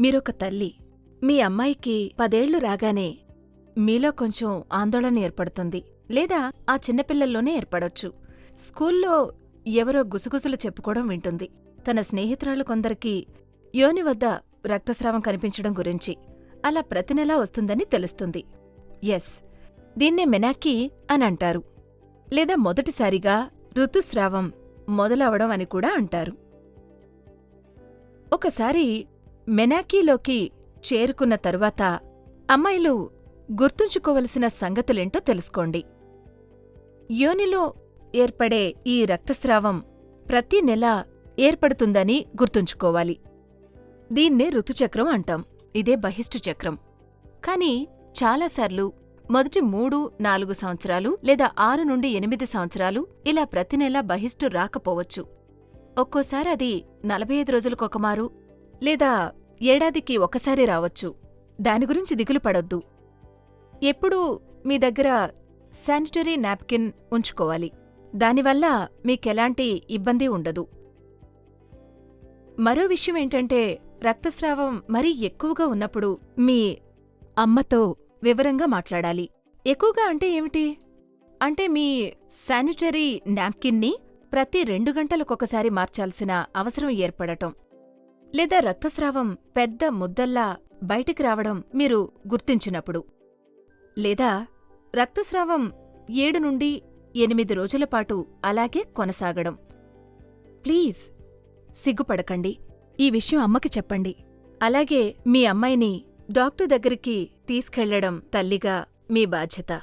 మీరొక తల్లి. మీ అమ్మాయికి పదేళ్ళు రాగానే మీలో కొంచెం ఆందోళన ఏర్పడుతుంది. లేదా ఆ చిన్నపిల్లల్లోనే ఏర్పడొచ్చు. స్కూల్లో ఎవరో గుసగుసలు చెప్పుకోవడం వింటుంది. తన స్నేహితురాలు కొందరికి యోని వద్ద రక్తస్రావం కనిపించడం గురించి అలా ప్రతి నెలా వస్తుందని తెలుస్తుంది. ఎస్ దీన్నే మెనాకీ అని అంటారు. లేదా మొదటిసారిగా ఋతుస్రావం మొదలవడం అని కూడా అంటారు. ఒకసారి మెనాకీలోకి చేరుకున్న తరువాత అమ్మాయిలు గుర్తుంచుకోవలసిన సంగతులేంటో తెలుసుకోండి. యోనిలో ఏర్పడే ఈ రక్తస్రావం ప్రతి నెల ఏర్పడుతుందని గుర్తుంచుకోవాలి. దీన్నే ఋతుచక్రం అంటాం. ఇదే బహిష్టు చక్రం. కానీ చాలాసార్లు మొదటి మూడు నాలుగు సంవత్సరాలు లేదా ఆరు నుండి ఎనిమిది సంవత్సరాలు ఇలా ప్రతి నెలా బహిష్టు రాకపోవచ్చు. ఒక్కోసారి అది నలభై ఐదు రోజులకొకమారు లేదా ఏడాదికి ఒకసారి రావచ్చు. దాని గురించి దిగులు పడొద్దు. ఎప్పుడూ మీ దగ్గర శానిటరీ నాప్కిన్ ఉంచుకోవాలి. దానివల్ల మీకెలాంటి ఇబ్బంది ఉండదు. మరో విషయం ఏంటంటే రక్తస్రావం మరీ ఎక్కువగా ఉన్నప్పుడు మీ అమ్మతో వివరంగా మాట్లాడాలి. ఎక్కువగా అంటే ఏమిటి? అంటే మీ శానిటరీ నాప్కిన్ని ప్రతి రెండు గంటలకొకసారి మార్చాల్సిన అవసరం ఏర్పడటం. లేదా రక్తస్రావం పెద్ద ముద్దల్లా బయటికి రావడం మీరు గుర్తించినప్పుడు. లేదా రక్తస్రావం ఏడు నుండి ఎనిమిది రోజులపాటు అలాగే కొనసాగడం. ప్లీజ్ సిగ్గుపడకండి. ఈ విషయం అమ్మకి చెప్పండి. అలాగే మీ అమ్మాయిని డాక్టర్ దగ్గరికి తీసుకెళ్ళడం తల్లిగా మీ బాధ్యత.